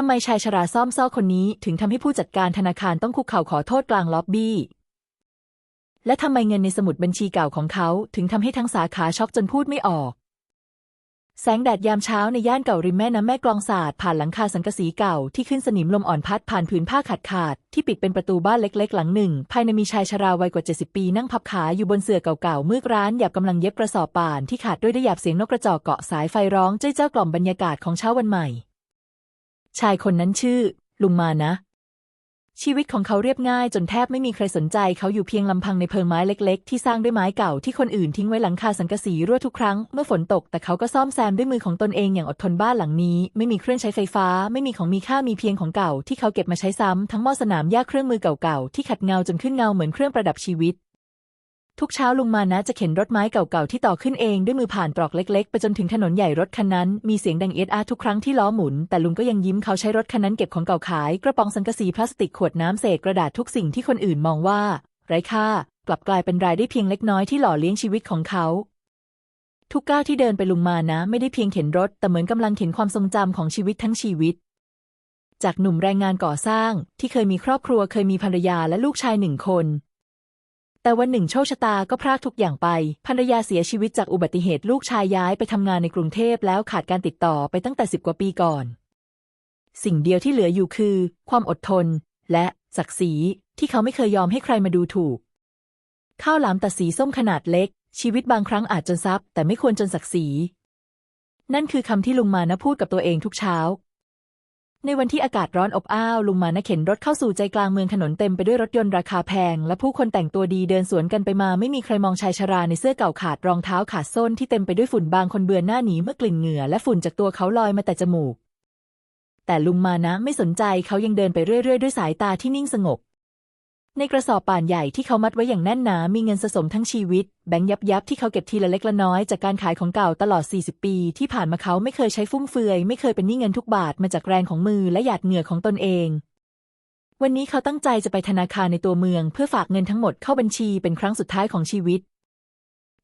ทำไมชายชราซ่อมซ่อคนนี้ถึงทำให้ผู้จัดการธนาคารต้องคุกเข่าขอโทษกลางล็อบบี้ และทำไมเงินในสมุดบัญชีเก่าของเขาถึงทำให้ทั้งสาขาช็อกจนพูดไม่ออก แสงแดดยามเช้าในย่านเก่าริมแม่น้ำแม่กลองสาดผ่านหลังคาสังกะสีเก่าที่ขึ้นสนิมลมอ่อนพัดผ่านผืนผ้าขาดขาดที่ปิดเป็นประตูบ้านเล็ก ๆ หลังหนึ่ง ภายในมีชายชราวัยกว่า 70 ปีนั่งพับขาอยู่บนเสื่อเก่าๆมืกร้านหยาบกำลังเย็บกระสอบป่านที่ขาดด้วยได้หยาบเสียงนกกระจอกเกาะสายไฟร้องเจ้ยเจ้ากล่อมบรรยากาศของเช้าวันใหม่ ชายคนนั้นชื่อ ลุงมานะ ชีวิตของเขาเรียบง่ายจนแทบไม่มีใครสนใจเขาอยู่เพียงลำพังในเพิงไม้เล็ก ๆ ที่สร้างด้วยไม้เก่าที่คนอื่นทิ้งไว้หลังคาสังกะสีรั่วทุกครั้งเมื่อฝนตก แต่เขาก็ซ่อมแซมด้วยมือของตนเองอย่างอดทนบ้านหลังนี้ ไม่มีเครื่องใช้ไฟฟ้า ไม่มีของมีค่ามีเพียงของเก่าที่เขาเก็บมาใช้ซ้ำทั้งหม้อสนามหญ้าเครื่องมือเก่าๆที่ขัดเงาจนขึ้นเงาเหมือนเครื่องประดับชีวิต ทุกเช้าลุงมานะจะเข็นรถไม้เก่าๆที่ต่อขึ้นเองด้วยมือผ่านตรอกเล็กๆ ไปจนถึงถนนใหญ่รถคันนั้น มีเสียงดังเอียดอาทุกครั้งที่ล้อหมุน แต่ลุงก็ยังยิ้มเขาใช้รถคันนั้นเก็บของเก่าขาย กระป๋องสังกะสีพลาสติกขวดน้ำเศษกระดาษทุกสิ่งที่คนอื่นมองว่า ไร้ค่ากลับกลายเป็นรายได้เพียงเล็กน้อยที่หล่อเลี้ยงชีวิตของเขาทุกก้าวที่เดินไปลุงมานะ ไม่ได้เพียงเข็นรถ แต่เหมือนกำลังเข็นความทรงจำของชีวิตทั้งชีวิต จากหนุ่มแรงงานก่อสร้างที่เคยมีครอบครัวเคยมีภรรยาและลูกชายหนึ่งคน แต่วันหนึ่งโชคชะตาก็พรากทุกอย่างไป ภรรยาเสียชีวิตจากอุบัติเหตุลูกชายย้ายไปทำงานในกรุงเทพแล้วขาดการติดต่อไปตั้งแต่สิบกว่าปีก่อน สิ่งเดียวที่เหลืออยู่คือ ความอดทน และศักดิ์ศรีที่เขาไม่เคยยอมให้ใครมาดูถูก ข้าวหลามตัดสีส้มขนาดเล็ก ชีวิตบางครั้งอาจจนซับแต่ไม่ควรจนศักดิ์ศรี นั่นคือคำที่ลุงมานะพูดกับตัวเองทุกเช้า ในวันที่อากาศร้อนอบอ้าวลุงมานะเข็นรถเข้าสู่ใจกลางเมืองถนนเต็มไปด้วยรถยนต์ราคาแพง และผู้คนแต่งตัวดีเดินสวนกันไปมาไม่มีใครมองชายชราในเสื้อเก่าขาดรองเท้าขาดส้นที่เต็มไปด้วยฝุ่นบางคนเบือนหน้าหนีเมื่อกลิ่นเหงื่อและฝุ่นจากตัวเขาลอยมาแต่จมูก แต่ลุงมานะไม่สนใจเขายังเดินไปเรื่อยๆ ด้วยสายตาที่นิ่งสงบ ในกระสอบป่านใหญ่ที่เขามัดไว้อย่างแน่นหนา มีเงินสะสมทั้งชีวิต แบงค์ยับยับที่เขาเก็บทีละเล็กละน้อยจากการขายของเก่าตลอด 40 ปี ที่ผ่านมาเขาไม่เคยใช้ฟุ่มเฟือย ไม่เคยเป็นหนี้เงินทุกบาทมาจากแรงของมือและหยาดเหงื่อของตนเอง วันนี้เขาตั้งใจจะไปธนาคารในตัวเมือง เพื่อฝากเงินทั้งหมดเข้าบัญชีเป็นครั้งสุดท้ายของชีวิต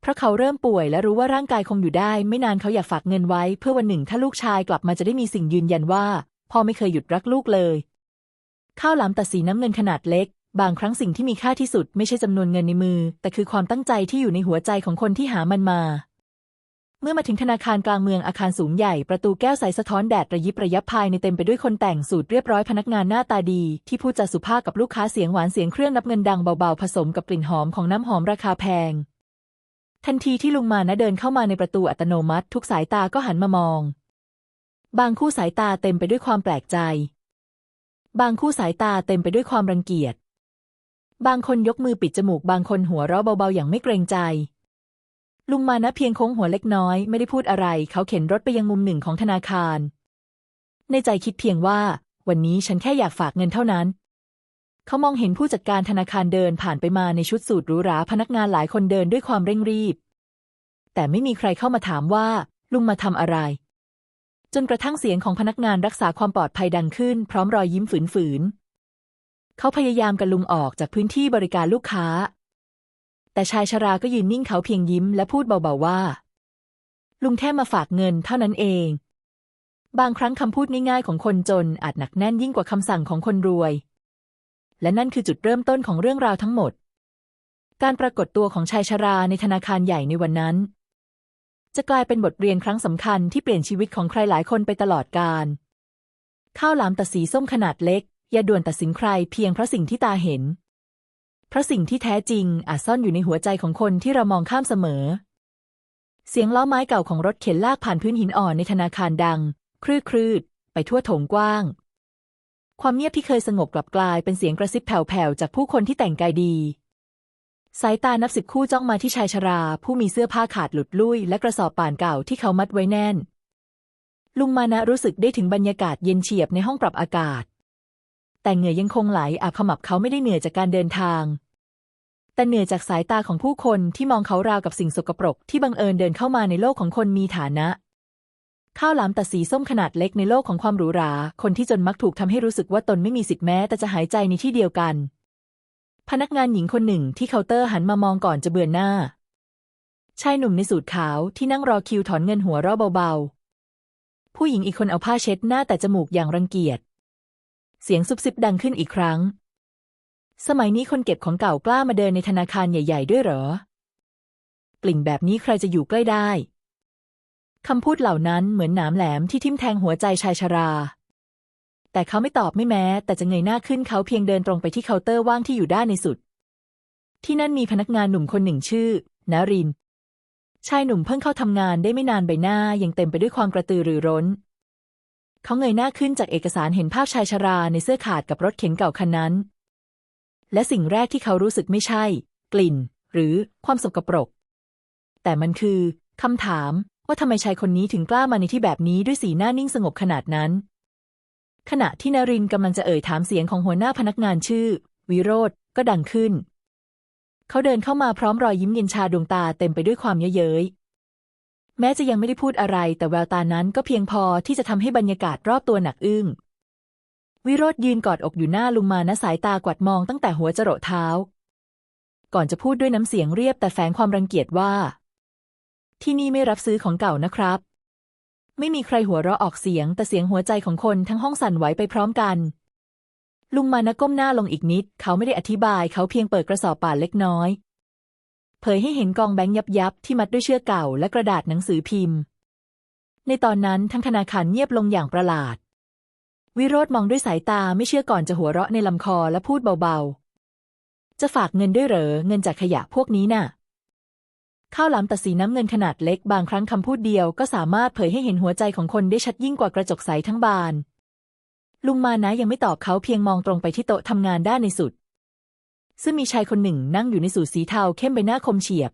เพราะเขาเริ่มป่วยและรู้ว่าร่างกายคงอยู่ได้ ไม่นานเขาอยากฝากเงินไว้ เพื่อวันหนึ่งถ้าลูกชายกลับมาจะได้มีสิ่งยืนยันว่าพ่อไม่เคยหยุดรักลูกเลยข้าวหลามตัดสีน้ำเงินขนาดเล็ก บางครั้งสิ่งที่มีค่าที่สุดไม่ใช่จำนวนเงินในมือ แต่คือความตั้งใจที่อยู่ในหัวใจของคนที่หามันมา เมื่อมาถึงธนาคารกลางเมืองอาคารสูงใหญ่ ประตูแก้วใสสะท้อนแดดระยิบระยับภายในเต็มไปด้วยคนแต่งสูตรเรียบร้อยพนักงานหน้าตาดี ที่พูดจาสุภาพกับลูกค้าเสียงหวานเสียงเครื่องนับเงินดังเบาๆ ผสมกับกลิ่นหอมของน้ำหอมราคาแพง ทันทีที่ลุงมานะเดินเข้ามาในประตูอัตโนมัติ ทุกสายตาก็หันมามอง บางคู่สายตาเต็มไปด้วยความแปลกใจ บางคู่สายตาเต็มไปด้วยความรังเกียจ บางคนยกมือปิดจมูก บางคนหัวเราะเบาๆอย่างไม่เกรงใจ ลุงมานะเพียงโค้งหัวเล็กน้อยไม่ได้พูดอะไร เขาเข็นรถไปยังมุมหนึ่งของธนาคาร ในใจคิดเพียงว่า วันนี้ฉันแค่อยากฝากเงินเท่านั้น เขามองเห็นผู้จัดการธนาคารเดินผ่านไปมาในชุดสูทหรูหราพนักงานหลายคนเดินด้วยความเร่งรีบ แต่ไม่มีใครเข้ามาถามว่า ลุงมาทำอะไร จนกระทั่งเสียงของพนักงานรักษาความปลอดภัยดังขึ้น พร้อมรอยยิ้มฝืนๆ เขาพยายามกันลุงออกจากพื้นที่บริการลูกค้า แต่ชายชราก็ยืนนิ่งเขาเพียงยิ้มและพูดเบาๆว่า ลุงแค่มาฝากเงินเท่านั้นเอง บางครั้งคำพูดง่ายๆของคนจนอาจหนักแน่นยิ่งกว่าคำสั่งของคนรวย และนั่นคือจุดเริ่มต้นของเรื่องราวทั้งหมด การปรากฏตัวของชายชราในธนาคารใหญ่ในวันนั้น จะกลายเป็นบทเรียนครั้งสำคัญที่เปลี่ยนชีวิตของใครหลายคนไปตลอดกาลข้าวหลามตัดสีส้มขนาดเล็ก อย่าด่วนตัดสินใครเพียงเพราะสิ่งที่ตาเห็น เพราะสิ่งที่แท้จริงอาจซ่อนอยู่ในหัวใจของคนที่เรามองข้ามเสมอ เสียงล้อไม้เก่าของรถเข็นลากผ่านพื้นหินอ่อนในธนาคารดัง ครืดครืดไปทั่วโถงกว้าง ความเงียบที่เคยสงบกลับกลายเป็นเสียงกระซิบแผ่วๆจากผู้คนที่แต่งกายดี สายตานับสิบคู่จ้องมาที่ชายชรา ผู้มีเสื้อผ้าขาดหลุดลุ่ยและกระสอบป่านเก่าที่เขามัดไว้แน่น ลุงมานะรู้สึกได้ถึงบรรยากาศเย็นเฉียบในห้องปรับอากาศ แต่เหงื่อยังคงไหลอาบขมับเขาไม่ได้เหนื่อยจากการเดินทาง แต่เหนื่อยจากสายตาของผู้คนที่มองเขาราวกับสิ่งสกปรกที่บังเอิญเดินเข้ามาในโลกของคนมีฐานะ ข้าวหลามตัดสีส้มขนาดเล็กในโลกของความหรูหรา คนที่จนมักถูกทำให้รู้สึกว่าตนไม่มีสิทธิ์แม้แต่จะหายใจในที่เดียวกัน พนักงานหญิงคนหนึ่งที่เคาน์เตอร์หันมามองก่อนจะเบือนหน้าชายหนุ่มในสูทขาวที่นั่งรอคิวถอนเงินหัวเราะเบาๆ ผู้หญิงอีกคนเอาผ้าเช็ดหน้าแต่จมูกอย่างรังเกียจ เสียงซุบซิบดังขึ้นอีกครั้ง สมัยนี้คนเก็บของเก่ากล้ามาเดินในธนาคารใหญ่ ๆ ด้วยเหรอ กลิ่นแบบนี้ใครจะอยู่ใกล้ได้ คำพูดเหล่านั้นเหมือนหนามแหลมที่ทิ่มแทงหัวใจชายชรา แต่เขาไม่ตอบไม่แม้ แต่จะเงยหน้าขึ้นเขาเพียงเดินตรงไปที่เคาน์เตอร์ว่างที่อยู่ด้านในสุด ที่นั่นมีพนักงานหนุ่มคนหนึ่งชื่อ นารินชายหนุ่มเพิ่งเข้าทำงานได้ไม่นานใบหน้ายังเต็มไปด้วยความกระตือรือร้น เขาเงยหน้าขึ้นจากเอกสารเห็นภาพชายชราในเสื้อขาดกับรถเข็นเก่าคันนั้น และสิ่งแรกที่เขารู้สึกไม่ใช่ กลิ่น หรือความสกปรก แต่มันคือคำถามว่าทำไมชายคนนี้ถึงกล้ามาในที่แบบนี้ด้วยสีหน้านิ่งสงบขนาดนั้น ขณะที่นรินกำลังจะเอ่ยถามเสียงของหัวหน้าพนักงานชื่อ วิโรธก็ดังขึ้น เขาเดินเข้ามาพร้อมรอยยิ้มเย็นชาดวงตาเต็มไปด้วยความเย้ยเย้ย แม้จะยังไม่ได้พูดอะไร แต่แววตานั้นก็เพียงพอที่จะทำให้บรรยากาศรอบตัวหนักอึ้ง วิโรธยืนกอดอกอยู่หน้าลุงมานะสายตากวัดมองตั้งแต่หัวจรดเท้า ก่อนจะพูดด้วยน้ำเสียงเรียบแต่แฝงความรังเกียจว่า ที่นี่ไม่รับซื้อของเก่านะครับ ไม่มีใครหัวเราะออกเสียง แต่เสียงหัวใจของคนทั้งห้องสั่นไหวไปพร้อมกัน ลุงมานะก้มหน้าลงอีกนิด เขาไม่ได้อธิบาย เขาเพียงเปิดกระสอบป่านเล็กน้อย เผยให้เห็นกองแบงค์ยับยับที่มัดด้วยเชือกเก่าและกระดาษหนังสือพิมพ์ ในตอนนั้นทั้งธนาคารเงียบลงอย่างประหลาด วิโรธมองด้วยสายตาไม่เชื่อก่อนจะหัวเราะในลำคอและพูดเบาๆ จะฝากเงินด้วยเหรอเงินจากขยะพวกนี้น่ะข้าวหลามตัดสีน้ำเงินขนาดเล็กบางครั้งคำพูดเดียวก็สามารถเผยให้เห็นหัวใจของคนได้ชัดยิ่งกว่ากระจกใสทั้งบาน ลุงมานะยังไม่ตอบเขาเพียงมองตรงไปที่โต๊ะทำงานด้านในสุด ซึ่งมีชายคนหนึ่งนั่งอยู่ในสูทสีเทาเข้มใบหน้าคมเฉียบ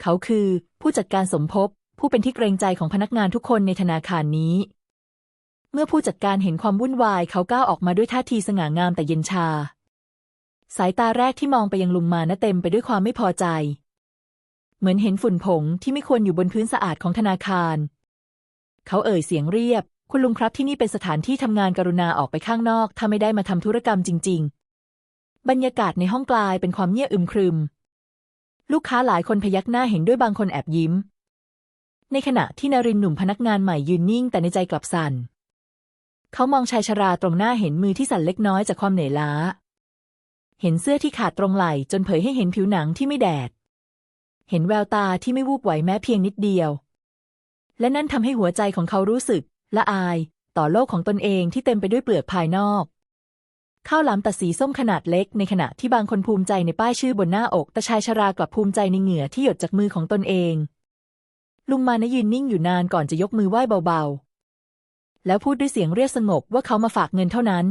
เขาคือผู้จัดการสมภพผู้เป็นที่เกรงใจของพนักงานทุกคนในธนาคารนี้ เมื่อผู้จัดการเห็นความวุ่นวายเขาก้าวออกมาด้วยท่าทีสง่างามแต่เย็นชา สายตาแรกที่มองไปยังลุงมานะเต็มไปด้วยความไม่พอใจ เหมือนเห็นฝุ่นผงที่ไม่ควรอยู่บนพื้นสะอาดของธนาคาร เขาเอ่ยเสียงเรียบ คุณลุงครับที่นี่เป็นสถานที่ทำงานกรุณาออกไปข้างนอก ถ้าไม่ได้มาทำธุรกรรมจริงๆ บรรยากาศในห้องกลายเป็นความเงียบอึมครึม ลูกค้าหลายคนพยักหน้าเห็นด้วยบางคนแอบยิ้ม ในขณะที่นารินหนุ่มพนักงานใหม่ยืนนิ่งแต่ในใจกลับสั่น เขามองชายชราตรงหน้าเห็นมือที่สั่นเล็กน้อยจากความเหนื่อยล้า เห็นเสื้อที่ขาดตรงไหล่จนเผยให้เห็นผิวหนังที่ไม่แดด เห็นแววตาที่ไม่วูบไหวแม้เพียงนิดเดียว และนั่นทำให้หัวใจของเขารู้สึกละอาย ต่อโลกของตนเองที่เต็มไปด้วยเปลือกภายนอก ข้าวหลามตัดสีส้มขนาดเล็ก ในขณะที่บางคนภูมิใจในป้ายชื่อบนหน้าอก แต่ชายชรากลับภูมิใจในเหงื่อที่หยดจากมือของตนเอง ลุงมานะยืนนิ่งอยู่นานก่อนจะยกมือไหว้เบาๆ แล้วพูดด้วยเสียงเรียบสงบว่าเขามาฝากเงินเท่านั้น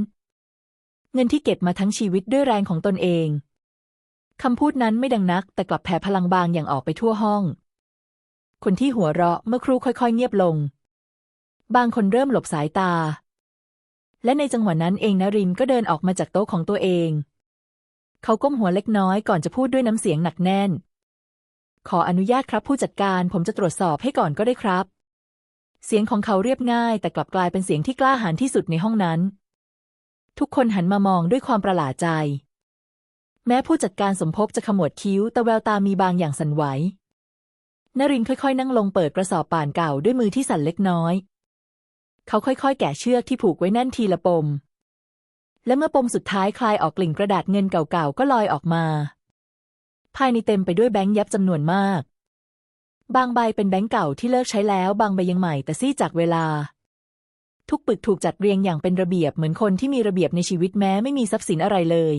เงินที่เก็บมาทั้งชีวิตด้วยแรงของตนเองคำพูดนั้นไม่ดังนัก แต่กลับแผ่พลังบางอย่างออกไปทั่วห้อง คนที่หัวเราะเมื่อครู่ค่อยๆ เงียบลง บางคนเริ่มหลบสายตา และในจังหวะนั้นเองนรินก็เดินออกมาจากโต๊ะของตัวเอง เขาก้มหัวเล็กน้อยก่อนจะพูดด้วยน้ำเสียงหนักแน่น ขออนุญาตครับผู้จัดการผมจะตรวจสอบให้ก่อนก็ได้ครับ เสียงของเขาเรียบง่าย แต่กลับกลายเป็นเสียงที่กล้าหาญที่สุดในห้องนั้น ทุกคนหันมามองด้วยความประหลาดใจ แม้ผู้จัดการสมภพจะขมวดคิ้ว แต่แววตามีบางอย่างสั่นไหวนรินค่อยๆ นั่งลงเปิดกระสอบป่านเก่าด้วยมือที่สั่นเล็กน้อย เขาค่อยๆ แกะเชือกที่ผูกไว้แน่นทีละปม และเมื่อปมสุดท้ายคลายออกกลิ่นกระดาษเงินเก่าๆ ก็ลอยออกมา ภายในเต็มไปด้วยแบงค์ยับจำนวนมาก บางใบเป็นแบงค์เก่าที่เลิกใช้แล้ว บางใบยังใหม่แต่ซีดจากเวลา ทุกปึกถูกจัดเรียงอย่างเป็นระเบียบเหมือนคนที่มีระเบียบในชีวิตแม้ไม่มีทรัพย์สินอะไรเลย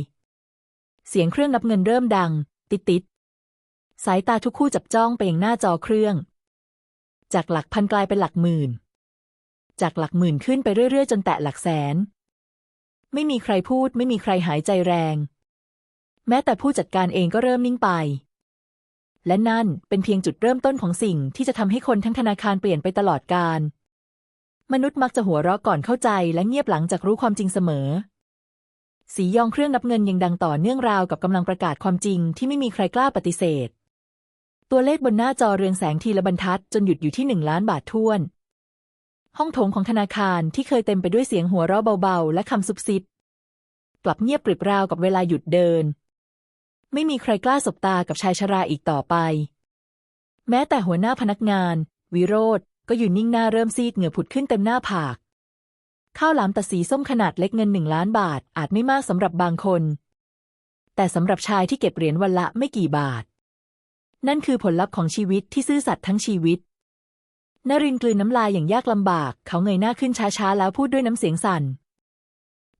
เสียงเครื่องนับเงินเริ่มดัง ติดๆสายตาทุกคู่จับจ้องไปยังหน้าจอเครื่อง จากหลักพันกลายเป็นหลักหมื่น จากหลักหมื่นขึ้นไปเรื่อยๆ จนแตะหลักแสน ไม่มีใครพูด ไม่มีใครหายใจแรง แม้แต่ผู้จัดการเองก็เริ่มนิ่งไป และนั่นเป็นเพียงจุดเริ่มต้นของสิ่งที่จะทำให้คนทั้งธนาคารเปลี่ยนไปตลอดกาลมนุษย์มักจะหัวเราะก่อนเข้าใจและเงียบหลังจากรู้ความจริงเสมอ สียองเครื่องนับเงินยังดังต่อเนื่องราวกับกำลังประกาศความจริงที่ไม่มีใครกล้าปฏิเสธ ตัวเลขบนหน้าจอเรืองแสงทีละบรรทัดจนหยุดอยู่ที่หนึ่งล้านบาทท้วน ห้องโถงของธนาคารที่เคยเต็มไปด้วยเสียงหัวเราะเบาๆ และคำซุบซิบ กลับเงียบกริบราวกับเวลาหยุดเดิน ไม่มีใครกล้าสบตากับชายชราอีกต่อไป แม้แต่หัวหน้าพนักงาน วิโรธก็ยืนนิ่งหน้าเริ่มซีดเหงื่อผุดขึ้นเต็มหน้าผาก ข้าวหลามตัดสีส้มขนาดเล็กเงินหนึ่งล้านบาทอาจไม่มากสำหรับบางคน แต่สำหรับชายที่เก็บเหรียญวันละไม่กี่บาท นั่นคือผลลัพธ์ของชีวิตที่ซื่อสัตย์ทั้งชีวิต นรินกลืนน้ำลายอย่างยากลำบาก เขาเงยหน้าขึ้นช้าๆ แล้วพูดด้วยน้ำเสียงสั่น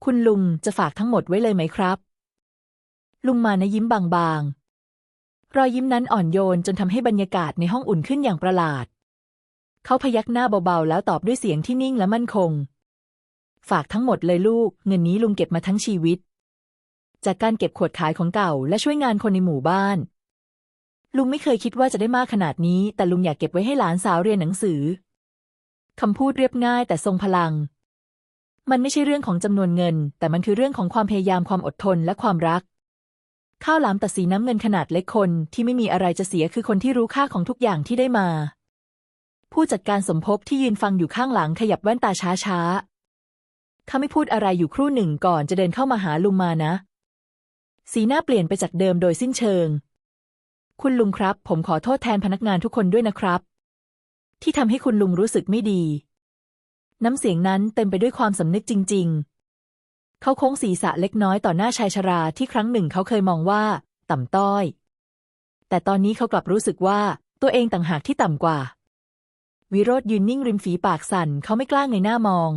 คุณลุงจะฝากทั้งหมดไว้เลยไหมครับ ลุงมานะยิ้มบางๆ รอยยิ้มนั้นอ่อนโยนจนทำให้บรรยากาศในห้องอุ่นขึ้นอย่างประหลาด เขาพยักหน้าเบาๆ แล้วตอบด้วยเสียงที่นิ่งและมั่นคง ฝากทั้งหมดเลยลูก เงินนี้ลุงเก็บมาทั้งชีวิต จากการเก็บขวดขายของเก่าและช่วยงานคนในหมู่บ้าน ลุงไม่เคยคิดว่าจะได้มากขนาดนี้ แต่ลุงอยากเก็บไว้ให้หลานสาวเรียนหนังสือคำพูดเรียบง่ายแต่ทรงพลัง มันไม่ใช่เรื่องของจำนวนเงิน แต่มันคือเรื่องของความพยายามความอดทนและความรัก ข้าวหลามตัดสีน้ำเงินขนาดเล็กคนที่ไม่มีอะไรจะเสียคือคนที่รู้ค่าของทุกอย่างที่ได้มา ผู้จัดการสมภพที่ยืนฟังอยู่ข้างหลังขยับแว่นตาช้าๆเขาไม่พูดอะไรอยู่ครู่หนึ่งก่อนจะเดินเข้ามาหาลุงมานะ สีหน้าเปลี่ยนไปจากเดิมโดยสิ้นเชิง คุณลุงครับ ผมขอโทษแทนพนักงานทุกคนด้วยนะครับ ที่ทำให้คุณลุงรู้สึกไม่ดี น้ำเสียงนั้นเต็มไปด้วยความสำนึกจริง ๆ เขาโค้งศีรษะเล็กน้อยต่อหน้าชายชราที่ครั้งหนึ่งเขาเคยมองว่า ต่ำต้อย แต่ตอนนี้เขากลับรู้สึกว่าตัวเองต่างหากที่ต่ำกว่า วิโรธยืนนิ่งริมฝีปากสั่นเขาไม่กล้าเงยหน้ามอง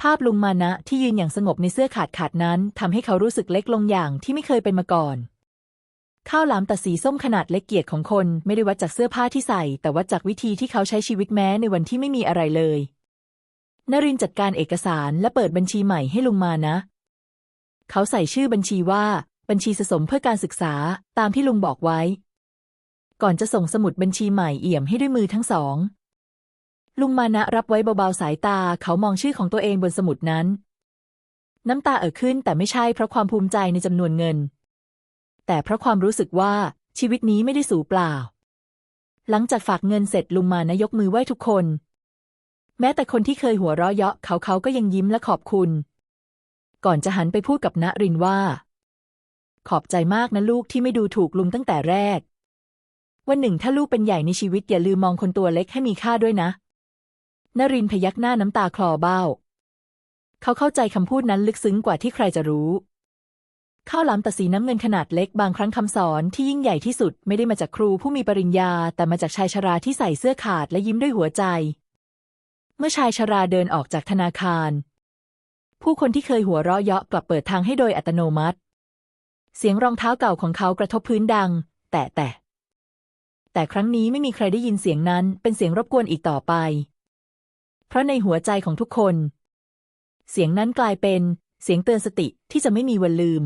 ภาพลุงมานะที่ยืนอย่างสงบในเสื้อขาดขาดนั้นทำให้เขารู้สึกเล็กลงอย่างที่ไม่เคยเป็นมาก่อน ข้าวหลามตัดสีส้มขนาดเล็กเกียรติของคนไม่ได้วัดจากเสื้อผ้าที่ใส่ แต่วัดจากวิธีที่เขาใช้ชีวิตแม้ในวันที่ไม่มีอะไรเลยนรินจัดการเอกสารและเปิดบัญชีใหม่ให้ลุงมานะ เขาใส่ชื่อบัญชีว่า บัญชีสะสมเพื่อการศึกษาตามที่ลุงบอกไว้ ก่อนจะส่งสมุดบัญชีใหม่เอี่ยมให้ด้วยมือทั้งสอง ลุงมานะรับไว้เบาๆสายตาเขามองชื่อของตัวเองบนสมุดนั้น น้ำตาเอ่อขึ้นแต่ไม่ใช่เพราะความภูมิใจในจำนวนเงิน แต่เพราะความรู้สึกว่าชีวิตนี้ไม่ได้สูเปล่า หลังจากฝากเงินเสร็จลุงมานะยกมือไหว้ทุกคน แม้แต่คนที่เคยหัวเราะเยาะเขาเขาก็ยังยิ้มและขอบคุณ ก่อนจะหันไปพูดกับณรินว่า ขอบใจมากนะลูกที่ไม่ดูถูกลุงตั้งแต่แรก วันหนึ่งถ้าลูกเป็นใหญ่ในชีวิตอย่าลืมมองคนตัวเล็กให้มีค่าด้วยนะนรินพยักหน้าน้ำตาคลอเบ้า เขาเข้าใจคำพูดนั้นลึกซึ้งกว่าที่ใครจะรู้ ข้าวหลามตัดสีน้ำเงินขนาดเล็กบางครั้งคำสอนที่ยิ่งใหญ่ที่สุดไม่ได้มาจากครูผู้มีปริญญา แต่มาจากชายชราที่ใส่เสื้อขาดและยิ้มด้วยหัวใจ เมื่อชายชราเดินออกจากธนาคาร ผู้คนที่เคยหัวเราะเยาะกลับเปิดทางให้โดยอัตโนมัติ เสียงรองเท้าเก่าของเขากระทบพื้นดัง แต่แต่แต่ครั้งนี้ไม่มีใครได้ยินเสียงนั้นเป็นเสียงรบกวนอีกต่อไป เพราะในหัวใจของทุกคน เสียงนั้นกลายเป็นเสียงเตือนสติที่จะไม่มีวันลืม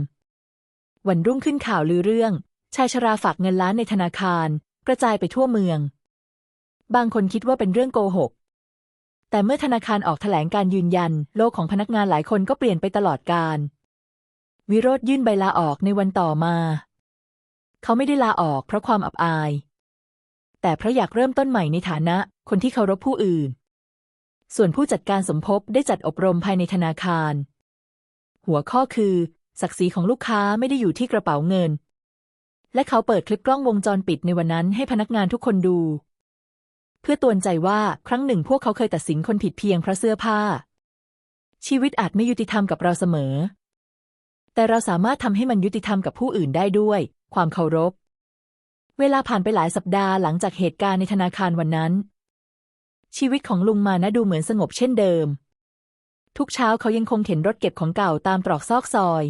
วันรุ่งขึ้นข่าวลือเรื่อง ชายชราฝากเงินล้านในธนาคาร กระจายไปทั่วเมือง บางคนคิดว่าเป็นเรื่องโกหก แต่เมื่อธนาคารออกแถลงการยืนยัน โลกของพนักงานหลายคนก็เปลี่ยนไปตลอดกาลวิโรธยื่นใบลาออกในวันต่อมา เขาไม่ได้ลาออกเพราะความอับอาย แต่เพราะอยากเริ่มต้นใหม่ในฐานะ คนที่เคารพผู้อื่น ส่วนผู้จัดการสมภพได้จัดอบรมภายในธนาคาร หัวข้อคือ ศักดิ์ศรีของลูกค้าไม่ได้อยู่ที่กระเป๋าเงิน และเขาเปิดคลิปกล้องวงจรปิดในวันนั้นให้พนักงานทุกคนดู เพื่อตวนใจว่าครั้งหนึ่งพวกเขาเคยตัดสินคนผิดเพียงเพราะเสื้อผ้า ชีวิตอาจไม่ยุติธรรมกับเราเสมอ แต่เราสามารถทำให้มันยุติธรรมกับผู้อื่นได้ด้วย ความเคารพ เวลาผ่านไปหลายสัปดาห์หลังจากเหตุการณ์ในธนาคารวันนั้น ชีวิตของลุงมานะดูเหมือนสงบเช่นเดิมทุกเช้าเขายังคงเข็นรถเก็บของเก่าตามตรอกซอกซอย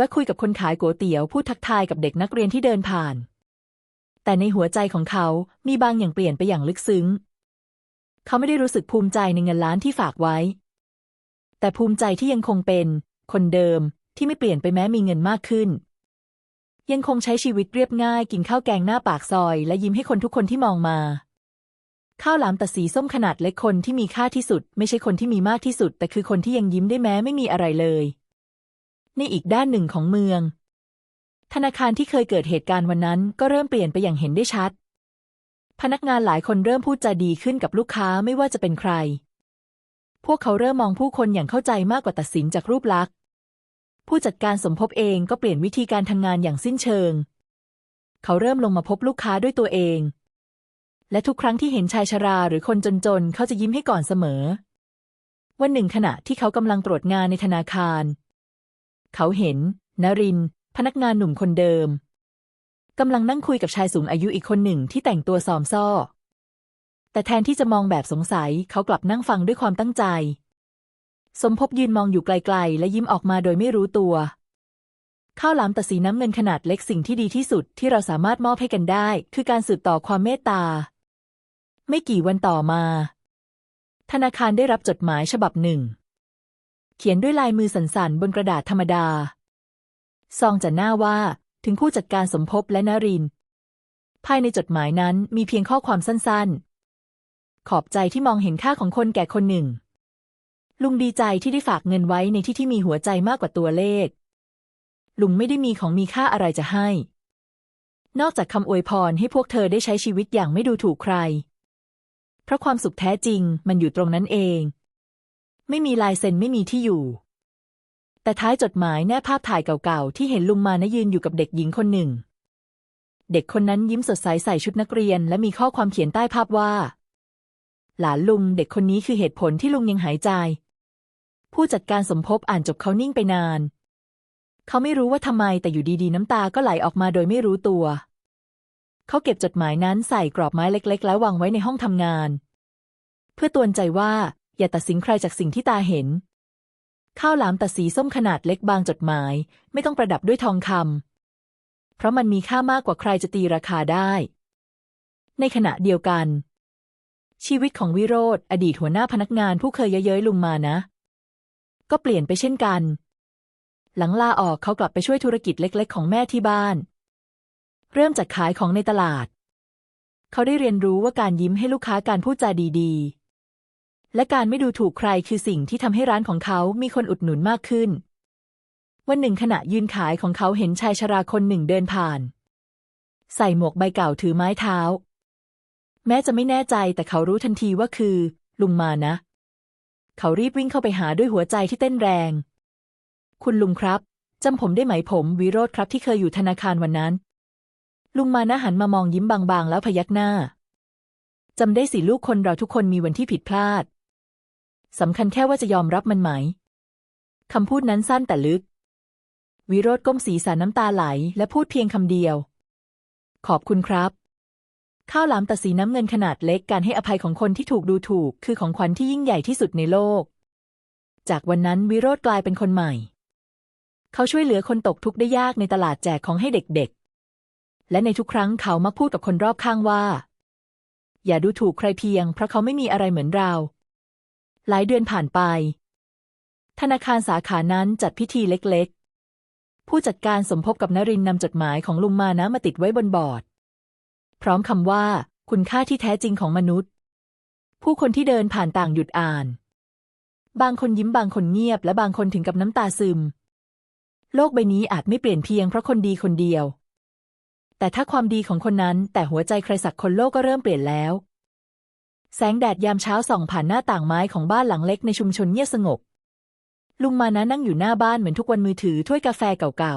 วะคุยกับคนขายก๋วยเตี๋ยวพูดทักทายกับเด็กนักเรียนที่เดินผ่าน แต่ในหัวใจของเขา มีบางอย่างเปลี่ยนไปอย่างลึกซึ้ง เขาไม่ได้รู้สึกภูมิใจในเงินล้านที่ฝากไว้ แต่ภูมิใจที่ยังคงเป็น คนเดิมที่ไม่เปลี่ยนไปแม้มีเงินมากขึ้น ยังคงใช้ชีวิตเรียบง่ายกินข้าวแกงหน้าปากซอย และยิ้มให้คนทุกคนที่มองมา ข้าวหลามตัดสีส้มขนาดเล็กคนที่มีค่าที่สุด ไม่ใช่คนที่มีมากที่สุด แต่คือคนที่ยังยิ้มได้แม้ไม่มีอะไรเลย ในอีกด้านหนึ่งของเมือง ธนาคารที่เคยเกิดเหตุการณ์วันนั้นก็เริ่มเปลี่ยนไปอย่างเห็นได้ชัด พนักงานหลายคนเริ่มพูดจาดีขึ้นกับลูกค้าไม่ว่าจะเป็นใคร พวกเขาเริ่มมองผู้คนอย่างเข้าใจมากกว่าตัดสินจากรูปลักษณ์ ผู้จัดการสมภพเองก็เปลี่ยนวิธีการทำงานอย่างสิ้นเชิง เขาเริ่มลงมาพบลูกค้าด้วยตัวเอง และทุกครั้งที่เห็นชายชราหรือคนจนๆเขาจะยิ้มให้ก่อนเสมอวันหนึ่งขณะที่เขากำลังตรวจงานในธนาคาร เขาเห็นนริน พนักงานหนุ่มคนเดิมกำลังนั่งคุยกับชายสูงอายุอีกคนหนึ่งที่แต่งตัวซอมซ่อ แต่แทนที่จะมองแบบสงสัยเขากลับนั่งฟังด้วยความตั้งใจ สมภพยืนมองอยู่ไกลๆ และยิ้มออกมาโดยไม่รู้ตัว ข้าวหลามตะสีน้ำเงินขนาดเล็กสิ่งที่ดีที่สุดที่เราสามารถมอบให้กันได้ คือการสืบต่อความเมตตา ไม่กี่วันต่อมา ธนาคารได้รับจดหมายฉบับหนึ่ง เขียนด้วยลายมือสันๆบนกระดาษธรรมดา ซองจะหน้าว่าถึงผู้จัดการสมภพและนริน ภายในจดหมายนั้นมีเพียงข้อความสั้นๆ ขอบใจที่มองเห็นค่าของคนแก่คนหนึ่ง ลุงดีใจที่ได้ฝากเงินไว้ในที่ที่มีหัวใจมากกว่าตัวเลข ลุงไม่ได้มีของมีค่าอะไรจะให้ นอกจากคำอวยพรให้พวกเธอได้ใช้ชีวิตอย่างไม่ดูถูกใคร เพราะความสุขแท้จริงมันอยู่ตรงนั้นเอง ไม่มีลายเซ็นไม่มีที่อยู่ แต่ท้ายจดหมายแนบภาพถ่ายเก่าๆ ที่เห็นลุงมานะยืนอยู่กับเด็กหญิงคนหนึ่ง เด็กคนนั้นยิ้มสดใสใส่ชุดนักเรียน และมีข้อความเขียนใต้ภาพว่า หลานลุงเด็กคนนี้คือเหตุผลที่ลุงยังหายใจ ผู้จัดการสมภพอ่านจบเขานิ่งไปนาน เขาไม่รู้ว่าทำไมแต่อยู่ดีๆ น้ำตาก็ไหลออกมาโดยไม่รู้ตัว เขาเก็บจดหมายนั้นใส่กรอบไม้เล็ก ๆ แล้ววางไว้ในห้องทำงาน เพื่อตือนใจว่า อย่าตัดสินใครจากสิ่งที่ตาเห็น ข้าวหลามตัดสีส้มขนาดเล็กบางจดหมาย ไม่ต้องประดับด้วยทองคำเพราะมันมีค่ามากกว่าใครจะตีราคาได้ ในขณะเดียวกัน ชีวิตของวิโรธอดีตหัวหน้าพนักงานผู้เคยเย้ยๆลุงมานะ ก็เปลี่ยนไปเช่นกัน หลังลาออกเขากลับไปช่วยธุรกิจเล็ก ๆ ของแม่ที่บ้าน เริ่มจากขายของในตลาด เขาได้เรียนรู้ว่าการยิ้มให้ลูกค้าการพูดจาดี ๆ และการไม่ดูถูกใครคือสิ่งที่ทำให้ร้านของเขามีคนอุดหนุนมากขึ้น วันหนึ่งขณะยืนขายของเขาเห็นชายชราคนหนึ่งเดินผ่าน ใส่หมวกใบเก่าถือไม้เท้า แม้จะไม่แน่ใจแต่เขารู้ทันทีว่าคือ ลุงมานะ เขารีบวิ่งเข้าไปหาด้วยหัวใจที่เต้นแรง คุณลุงครับจำผมได้ไหมผม วิโรธครับที่เคยอยู่ธนาคารวันนั้น ลุงมานะหันมามองยิ้มบางๆ แล้วพยักหน้าจำได้สิลูกคนเราทุกคนมีวันที่ผิดพลาด สำคัญแค่ว่าจะยอมรับมันไหม คำพูดนั้นสั้นแต่ลึก วิโรธก้มศีรษะน้ำตาไหล และพูดเพียงคำเดียว ขอบคุณครับ ข้าวหลามตัดสีน้ำเงินขนาดเล็กการให้อภัยของคนที่ถูกดูถูก คือของขวัญที่ยิ่งใหญ่ที่สุดในโลก จากวันนั้นวิโรธกลายเป็นคนใหม่ เขาช่วยเหลือคนตกทุกข์ได้ยากในตลาดแจกของให้เด็กๆ และในทุกครั้งเขามักพูดกับคนรอบข้างว่า อย่าดูถูกใครเพียง เพราะเขาไม่มีอะไรเหมือนเรา หลายเดือนผ่านไป ธนาคารสาขานั้นจัดพิธีเล็กๆ ผู้จัดการสมภพกับนรินนำจดหมายของลุงมานะมาติดไว้บนบอร์ด พร้อมคำว่า คุณค่าที่แท้จริงของมนุษย์ ผู้คนที่เดินผ่านต่างหยุดอ่าน บางคนยิ้มบางคนเงียบ และบางคนถึงกับน้ำตาซึม โลกใบนี้อาจไม่เปลี่ยนเพียงเพราะคนดีคนเดียวแต่ถ้าความดีของคนนั้นแต่หัวใจใครสักคนโลกก็เริ่มเปลี่ยนแล้ว แสงแดดยามเช้าส่องผ่านหน้าต่างไม้ของบ้านหลังเล็กในชุมชนเงียบสงบ ลุงมานะนั่งอยู่หน้าบ้านเหมือนทุกวันมือถือถ้วยกาแฟเก่า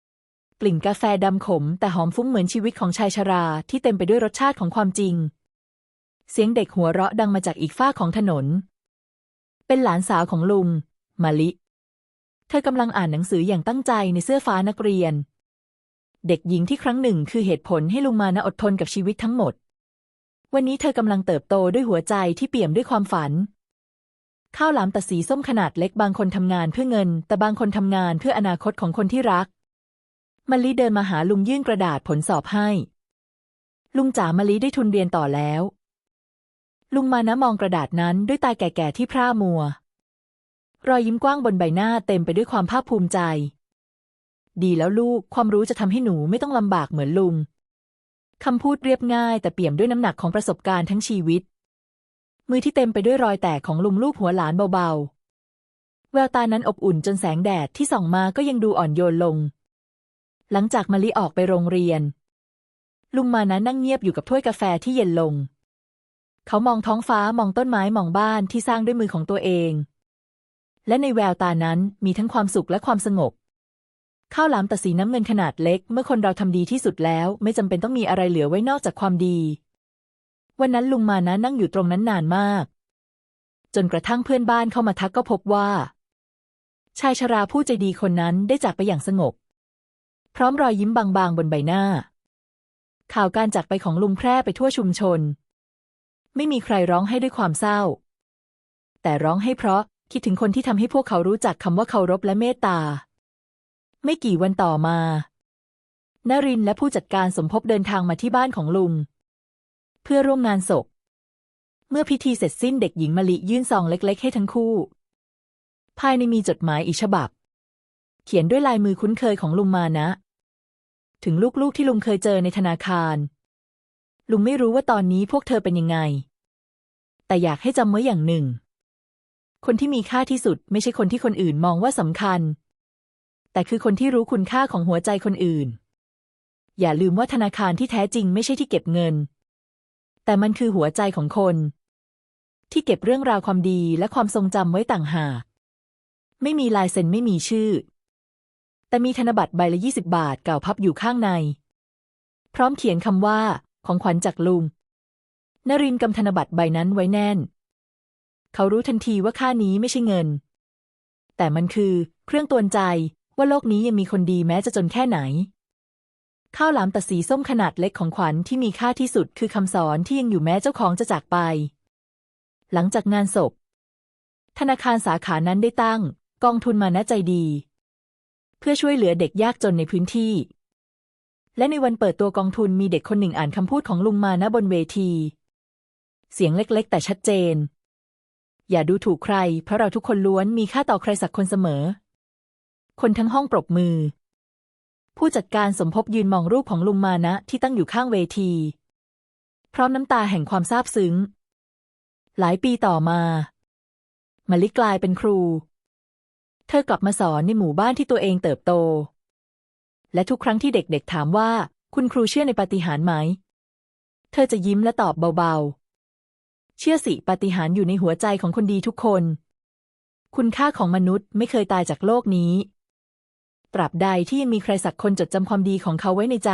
ๆ กลิ่นกาแฟดำขม แต่หอมฟุ้งเหมือนชีวิตของชายชราที่เต็มไปด้วยรสชาติของความจริง เสียงเด็กหัวเราะดังมาจากอีกฝ้าของถนน เป็นหลานสาวของลุง มาลิ เธอกำลังอ่านหนังสืออย่างตั้งใจในเสื้อฟ้านักเรียน เด็กหญิงที่ครั้งหนึ่งคือเหตุผลให้ลุงมานะอดทนกับชีวิตทั้งหมด วันนี้เธอกำลังเติบโตด้วยหัวใจที่เปี่ยมด้วยความฝัน ข้าวหลามตัดสีส้มขนาดเล็กบางคนทำงานเพื่อเงิน แต่บางคนทำงานเพื่ออนาคตของคนที่รักมะลิเดินมาหาลุงยื่นกระดาษผลสอบให้ ลุงจ๋ามะลิได้ทุนเรียนต่อแล้ว ลุงมานะมองกระดาษนั้นด้วยตาแก่ๆที่พร่ามัว รอยยิ้มกว้างบนใบหน้าเต็มไปด้วยความภาคภูมิใจ ดีแล้วลูกความรู้จะทำให้หนูไม่ต้องลำบากเหมือนลุง คำพูดเรียบง่ายแต่เปี่ยมด้วยน้ำหนักของประสบการณ์ทั้งชีวิต มือที่เต็มไปด้วยรอยแตกของลุงลูกหัวหลานเบาๆ แววตานั้นอบอุ่นจนแสงแดดที่ส่องมาก็ยังดูอ่อนโยนลง หลังจากมะลิออกไปโรงเรียน ลุงมานะนั่งเงียบอยู่กับถ้วยกาแฟที่เย็นลง เขามองท้องฟ้ามองต้นไม้มองบ้านที่สร้างด้วยมือของตัวเอง และในแววตานั้นมีทั้งความสุขและความสงบ ข้าวหลามตัดสีน้ำเงินขนาดเล็ก เมื่อคนเราทำดีที่สุดแล้ว ไม่จำเป็นต้องมีอะไรเหลือไว้นอกจากความดี วันนั้นลุงมานะนั่งอยู่ตรงนั้นนานมาก จนกระทั่งเพื่อนบ้านเข้ามาทักก็พบว่า ชายชราผู้ใจดีคนนั้นได้จากไปอย่างสงบ พร้อมรอยยิ้มบางๆบนใบหน้า ข่าวการจากไปของลุงแพร่ไปทั่วชุมชน ไม่มีใครร้องให้ด้วยความเศร้า แต่ร้องให้เพราะคิดถึงคนที่ทำให้พวกเขารู้จักคำว่าเคารพและเมตตา ไม่กี่วันต่อมานารินและผู้จัดการสมภพเดินทางมาที่บ้านของลุง เพื่อร่วมงานศพ เมื่อพิธีเสร็จสิ้นเด็กหญิงมะลิยื่นซองเล็ก ๆ ให้ทั้งคู่ ภายในมีจดหมายอีกฉบับ เขียนด้วยลายมือคุ้นเคยของลุงมานะ ถึงลูก ๆ ที่ลุงเคยเจอในธนาคาร ลุงไม่รู้ว่าตอนนี้พวกเธอเป็นยังไง แต่อยากให้จำไว้อย่างหนึ่ง คนที่มีค่าที่สุดไม่ใช่คนที่คนอื่นมองว่าสำคัญ แต่คือคนที่รู้คุณค่าของหัวใจคนอื่น อย่าลืมว่าธนาคารที่แท้จริงไม่ใช่ที่เก็บเงิน แต่มันคือหัวใจของคน ที่เก็บเรื่องราวความดีและความทรงจำไว้ต่างหาก ไม่มีลายเซ็นไม่มีชื่อ แต่มีธนบัตรใบละยี่สิบบาทเก่าพับอยู่ข้างใน พร้อมเขียนคำว่า ของขวัญจากลุงนรินทร์กำธนบัตรใบนั้นไว้แน่น เขารู้ทันทีว่าค่านี้ไม่ใช่เงิน แต่มันคือเครื่องตวนใจ ว่าโลกนี้ยังมีคนดีแม้จะจนแค่ไหน ข้าวหลามตัดสีส้มขนาดเล็กของขวัญที่มีค่าที่สุดคือคำสอนที่ยังอยู่แม้เจ้าของจะจากไป หลังจากงานศพ ธนาคารสาขานั้นได้ตั้ง กองทุนมานะใจดี เพื่อช่วยเหลือเด็กยากจนในพื้นที่ และในวันเปิดตัวกองทุนมีเด็กคนหนึ่งอ่านคำพูดของลุงมานะบนเวที เสียงเล็กๆ แต่ชัดเจนอย่าดูถูกใคร เพราะเราทุกคนล้วนมีค่าต่อใครสักคนเสมอ คนทั้งห้องปรบมือ ผู้จัดการสมภพยืนมองรูปของลุงมานะที่ตั้งอยู่ข้างเวที พร้อมน้ำตาแห่งความซาบซึ้ง หลายปีต่อมามะลิกลายเป็นครู เธอกลับมาสอนในหมู่บ้านที่ตัวเองเติบโต และทุกครั้งที่เด็กๆถามว่า คุณครูเชื่อในปาฏิหาริย์ไหม เธอจะยิ้มและตอบเบาๆ เชื่อสิปาฏิหาริย์อยู่ในหัวใจของคนดีทุกคน คุณค่าของมนุษย์ไม่เคยตายจากโลกนี้ ตราบใดที่ยังมีใครสักคนจดจำความดีของเขาไว้ในใจ